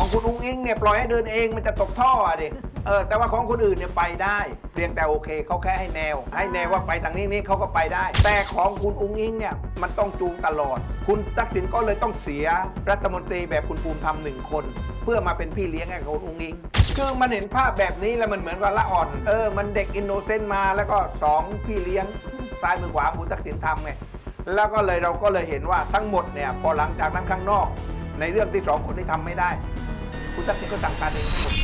ของคุณอุ้งอิงเนี่ยปล่อยให้เดินเองมันจะตกท่ออะดิเออแต่ว่าของคนอื่นเนี่ยไปได้ เพียงแต่โอเคเขาแค่ให้แนว ให้แนวว่าไปทางนี้นี่เขาก็ไปได้ แต่ของคุณอุ้งอิงเนี่ยมันต้องจูงตลอด คุณทักษิณก็เลยต้องเสียรัฐมนตรีแบบคุณภูมิธรรมหนึ่งคน เพื่อมาเป็นพี่เลี้ยงให้คุณอุ้งอิงคือมันเห็นภาพแบบนี้แล้วมันเหมือนกับละอ่อน เออ มันเด็กอินโนเซนต์มาแล้วก็สองพี่เลี้ยงซ้ายมือขวาคุณทักษิณทำไงแล้วก็เลยเราก็เลยเห็นว่าทั้งหมดเนี่ยพอหลังจากนั้นข้างนอก ในเรื่องที่สองคนที่ทำไม่ได้ คุณทักษิณก็สั่งการเองทั้งหมด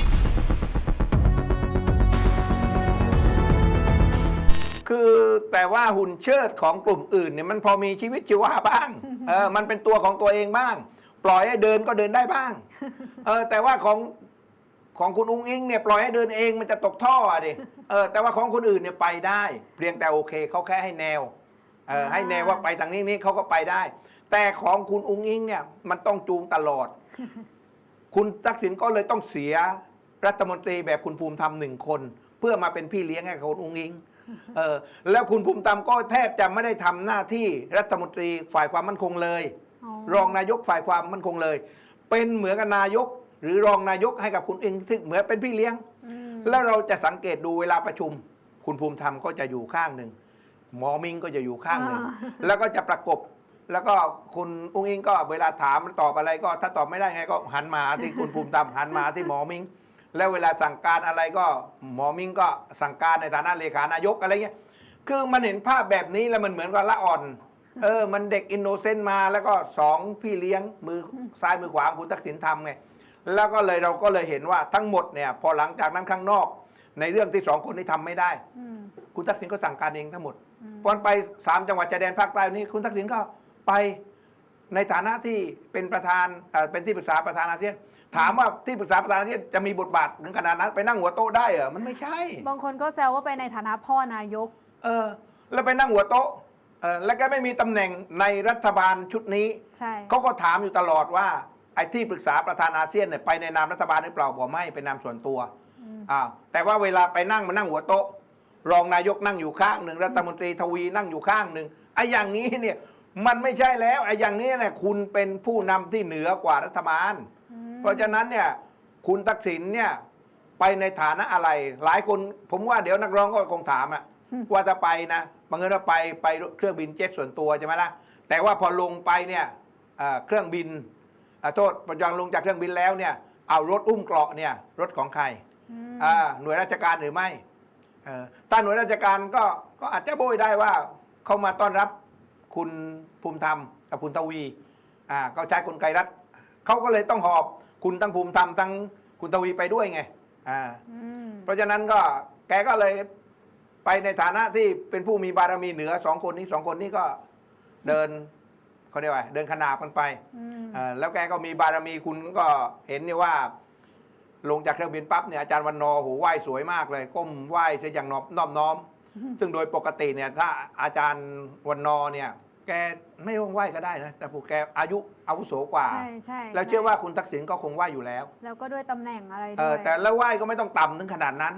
คือแต่ว่าหุ่นเชิดของกลุ่มอื่นเนี่ยมันพอมีชีวิตชีวาบ้างเออมันเป็นตัวของตัวเองบ้าง ปล่อยให้เดินก็เดินได้บ้างเออแต่ว่าของของคุณอุ้งอิงเนี่ยปล่อยให้เดินเองมันจะตกท่ออะดิเออแต่ว่าของคนอื่นเนี่ยไปได้ เพียงแต่โอเคเขาแค่ให้แนวเออให้แนวว่าไปทางนี้นี่เขาก็ไปได้ แต่ของคุณอุ้งอิงเนี่ยมันต้องจูงตลอด คุณทักษิณก็เลยต้องเสียรัฐมนตรีแบบคุณภูมิธรรมหนึ่งคน เพื่อมาเป็นพี่เลี้ยงให้กับคุณอุ้งอิงเออแล้วคุณภูมิธรรมก็แทบจะไม่ได้ทำหน้าที่รัฐมนตรีฝ่ายความมั่นคงเลยอ๋อรองนายกฝ่ายความมั่นคงเลย เป็นเหมือนกับนายก หรือรองนายกให้กับคุณเองซึ่งเหมือนเป็นพี่เลี้ยง แล้วเราจะสังเกตดูเวลาประชุม คุณภูมิธรรมก็จะอยู่ข้างหนึ่งหมอมิงก็จะอยู่ข้างหนึ่งอ่าแล้วก็จะประกบ แล้วก็คุณอุ้งอิงก็เวลาถามตอบอะไรก็ถ้าตอบไม่ได้ไงก็หันมาหาที่คุณภูมิธรรมหันมาหาที่หมอมิง แล้วเวลาสั่งการอะไรก็หมอมิงก็สั่งการในฐานะเลขานายกอะไรเงี้ยคือมันเห็นภาพแบบนี้แล้วมันเหมือนกับละอ่อน เออ มันเด็กอินโนเซนต์มาแล้วก็สองพี่เลี้ยงมือซ้ายมือขวาของคุณทักษิณทำไงแล้วก็เลยเราก็เลยเห็นว่าทั้งหมดเนี่ย พอหลังจากนั้นข้างนอก ในเรื่องที่สองคนที่ทำไม่ได้อืมคุณทักษิณก็สั่งการเองทั้งหมดตอนไปสามจังหวัดชายแดนภาคใต้นี้คุณทักษิณก็ ไปในฐานะที่เป็นประธานเอ่อเป็นที่ปรึกษาประธานอาเซียนถามว่าที่ปรึกษาประธานอาเซียนจะมีบทบาทถึงขนาดนั้น ไปนั่งหัวโต๊ะได้เหรอมันไม่ใช่ บางคนก็แซวว่าไปในฐานะพ่อนายก เออ แล้วไปนั่งหัวโต๊ะเออแล้วก็ไม่มีตำแหน่งในรัฐบาลชุดนี้ใช่เขาก็ถามอยู่ตลอดว่าไอ้ที่ปรึกษาประธานอาเซียนเนี่ยไปในนามรัฐบาลหรือเปล่าบอกไม่เป็นนามส่วนตัวอ้าวแต่ว่าเวลาไปนั่งมานั่งหัวโต๊ะ รองนายกนั่งอยู่ข้างหนึ่งรัฐมนตรีทวีนั่งอยู่ข้างหนึ่งไอ้อย่างนี้เนี่ย มันไม่ใช่แล้วไอ้อย่างนี้เนี่ยคุณเป็นผู้นำที่เหนือกว่ารัฐบาลเพราะฉะนั้นเนี่ยคุณทักษิณเนี่ยไปในฐานะอะไร หลายคนผมว่าเดี๋ยวนักร้องก็คงถามอะว่าจะไปนะบางเงินว่าไปไปเครื่องบินเจ็ตส่วนตัวใช่ไหมล่ะแต่ว่าพอลงไปเนี่ยเอ่อเครื่องบินอ่าโทษพอยังลงจากเครื่องบินแล้วเนี่ยเอารถอุ้มเกราะเนี่ยรถของใครอ่าหน่วยราชการหรือไม่เอ่อถ้าหน่วยราชการก็ก็อาจจะโบยได้ว่าเขามาต้อนรับ คุณภูมิธรรมกับคุณทวีอ่าก็ใช้กลไกรัฐเขาก็เลยต้องหอบคุณทั้งภูมิธรรมทั้งคุณทวีไปด้วยไงอ่าอืมเพราะฉะนั้นก็แกก็เลยไปในฐานะที่เป็นผู้มีบารมีเหนือสองคนนี้สองคนนี้ก็เดินเขาเรียกว่าเดินขนาบกันไปอืมเอ่อแล้วแกก็มีบารมีคุณก็เห็นเนี่ยว่า ลงจากเครื่องบินปั๊บเนี่ยอาจารย์วันนอร์โหไหว้สวยมากเลย ก้มไหว้เสียอย่างนอบนอบน้อม ซึ่งโดยปกติเนี่ยถ้าอาจารย์วันนอร์เนี่ยแกไม่ต้องไหว้ก็ได้นะแต่ผูกแกอายุอาวุโสกว่า ใช่ใช่แล้วเชื่อว่าคุณทักษิณก็คงไหว้อยู่แล้ว แล้วก็ด้วยตำแหน่งอะไรเอด้อวยแต่แล้วไหว้ก็ไม่ต้องต่ำถึงขนาดนั้น